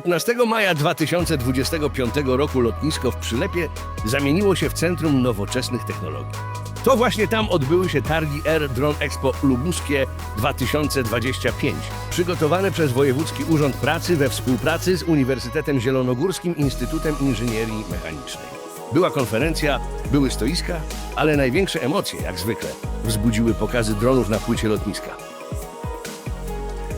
15 maja 2025 roku lotnisko w Przylepie zamieniło się w centrum nowoczesnych technologii. To właśnie tam odbyły się targi Air Drone Expo Lubuskie 2025, przygotowane przez Wojewódzki Urząd Pracy we współpracy z Uniwersytetem Zielonogórskim Instytutem Inżynierii Mechanicznej. Była konferencja, były stoiska, ale największe emocje, jak zwykle, wzbudziły pokazy dronów na płycie lotniska.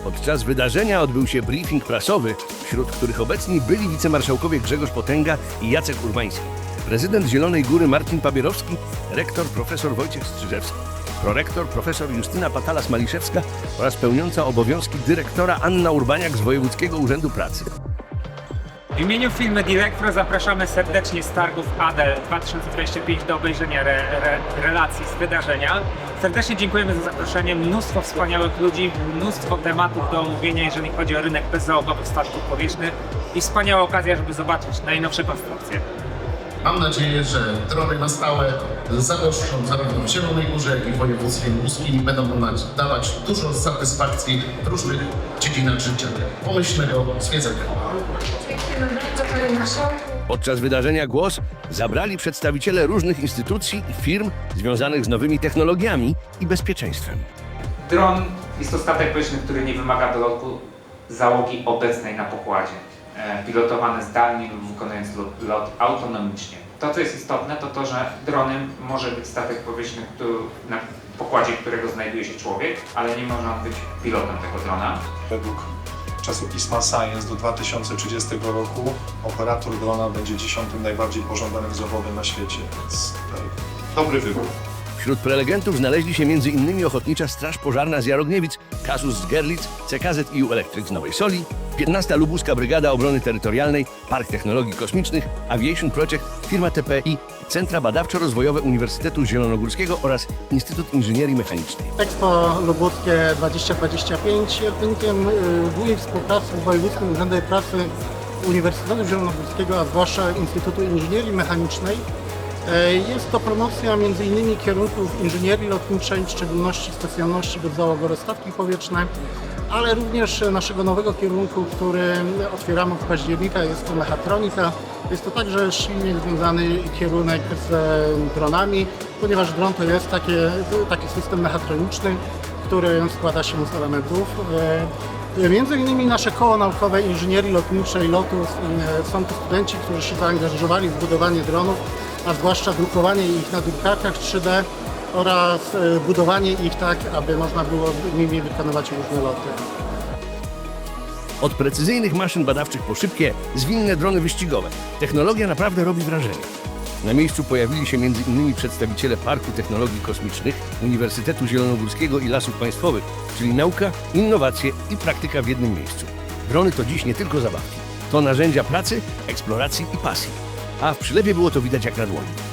Podczas wydarzenia odbył się briefing prasowy, wśród których obecni byli wicemarszałkowie Grzegorz Potęga i Jacek Urbański, prezydent Zielonej Góry Marcin Pabierowski, rektor profesor Wojciech Strzyżewski, prorektor profesor Justyna Patalas-Maliszewska oraz pełniąca obowiązki dyrektora Anna Urbaniak z Wojewódzkiego Urzędu Pracy. W imieniu Filmy Director zapraszamy serdecznie z targów ADEL 2025 do obejrzenia re, re, relacji z wydarzenia. Serdecznie dziękujemy za zaproszenie. Mnóstwo wspaniałych ludzi, mnóstwo tematów do omówienia, jeżeli chodzi o rynek bezzałogowych statków powietrznych i wspaniała okazja, żeby zobaczyć najnowsze konstrukcje. Mam nadzieję, że drony na stałe zagoszczą zarówno w Zielonej Górze, jak i w województwie łódzkim będą nam dawać dużo satysfakcji w różnych dziedzinach życia. Pomyślnego, zwiedzenia. Dziękujemy bardzo Panie Marszałku. Podczas wydarzenia głos zabrali przedstawiciele różnych instytucji i firm związanych z nowymi technologiami i bezpieczeństwem. Dron jest to statek powietrzny, który nie wymaga dolotu załogi obecnej na pokładzie. E, Pilotowany zdalnie lub wykonując lot, lot autonomicznie. To, co jest istotne, to to, że dronem może być statek powietrzny, który, na pokładzie którego znajduje się człowiek, ale nie może on być pilotem tego drona. Według czasopisma Science do 2030 roku operator drona będzie dziesiątym najbardziej pożądanym zawodem na świecie, więc dobry wybór. Wśród prelegentów znaleźli się m.in. Ochotnicza Straż Pożarna z Jarogniewic, Kasus z Gerlitz, CKZ EU Electric z Nowej Soli, 15. Lubuska Brygada Obrony Terytorialnej, Park Technologii Kosmicznych, Aviation Project, firma TPI, Centra Badawczo-Rozwojowe Uniwersytetu Zielonogórskiego oraz Instytut Inżynierii Mechanicznej. Expo Lubuskie 2025 jest wynikiem długiej współpracy z Wojewódzkim Urzędem Pracy Uniwersytetu Zielonogórskiego, a zwłaszcza Instytutu Inżynierii Mechanicznej. E, Jest to promocja m.in. kierunków inżynierii lotniczej, w szczególności specjalności bezzałogowe statki powietrzne, ale również naszego nowego kierunku, który otwieramy w października, jest to mechatronika. Jest to także silnie związany kierunek z e, dronami, ponieważ dron to jest takie, taki system mechatroniczny, który składa się z elementów. E, Między innymi nasze koło naukowe inżynierii lotniczej LOTUS są to studenci, którzy się zaangażowali w budowanie dronów, a zwłaszcza drukowanie ich na drukarkach 3D oraz e, budowanie ich tak, aby można było nimi wykonywać różne loty. Od precyzyjnych maszyn badawczych po szybkie, zwinne drony wyścigowe. Technologia naprawdę robi wrażenie. Na miejscu pojawili się m.in. przedstawiciele Parku Technologii Kosmicznych, Uniwersytetu Zielonogórskiego i Lasów Państwowych, czyli nauka, innowacje i praktyka w jednym miejscu. Drony to dziś nie tylko zabawki. To narzędzia pracy, eksploracji i pasji. A w przylepie było to widać jak na dłoni.